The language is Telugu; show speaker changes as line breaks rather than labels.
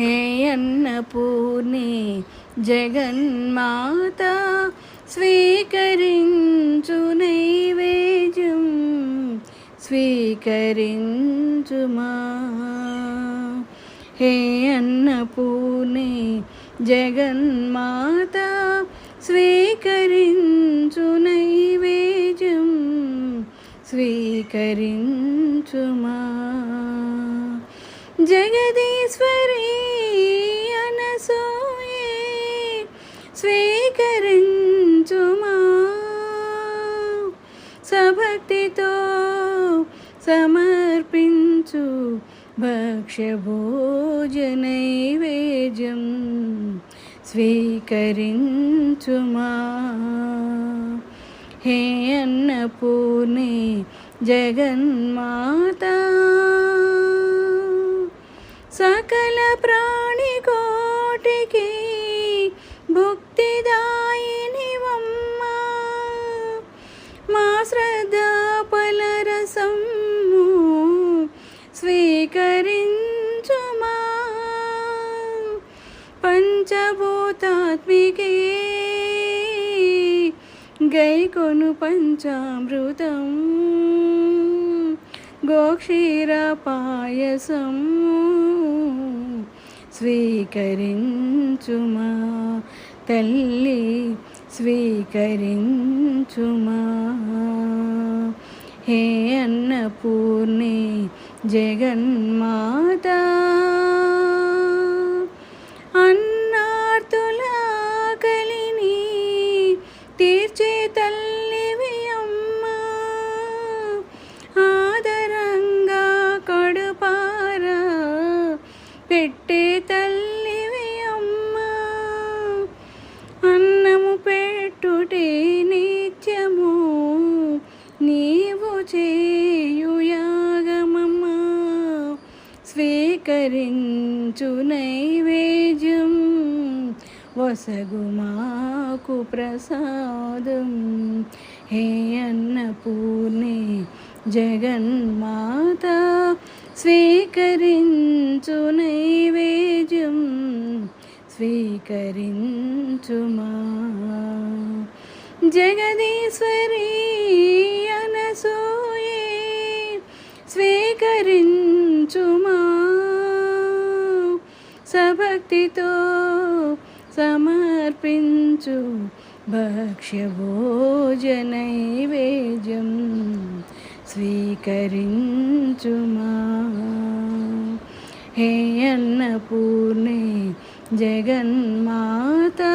హే అన్నపూర్ణే జగన్మాత స్వీకరించు నైవేద్యం స్వీకరించుమా. హే అన్నపూర్ణే జగన్మాత స్వీకరించు నైవేద్యం స్వీకరించుమా. జగదీశ్వరి అనసూయే స్వీకరించుమా. సభక్తితో సమర్పించు భక్ష్యభోజనైవేద్యం స్వీకరించుమా. హే అన్నపూర్ణే జగన్మాతా. సకల ప్రాణికోటికి భుక్తిదాయినివమ్మ మా శ్రద్ధ ఫలరసము స్వీకరించుమా. పంచభూతాత్మికే గైకొను పంచామృతం. గోక్షీర పాయసము స్వీకరించుమా తల్లి స్వీకరించుమా? హే అన్నపూర్ణి జగన్మాతా! నీవు చేయు యాగమమ్మా స్వీకరించు నైవేద్యం వసగు మాకు ప్రసాదం. హే అన్నపూర్ణి జగన్మాత స్వీకరించు నైవేద్యం స్వీకరించుమా. జగదీశ్వరి సభక్తితో సమర్పించు భక్ష్యభోజనైవేద్యం స్వీకరించుమా. హే అన్నపూర్ణే జగన్మాతా.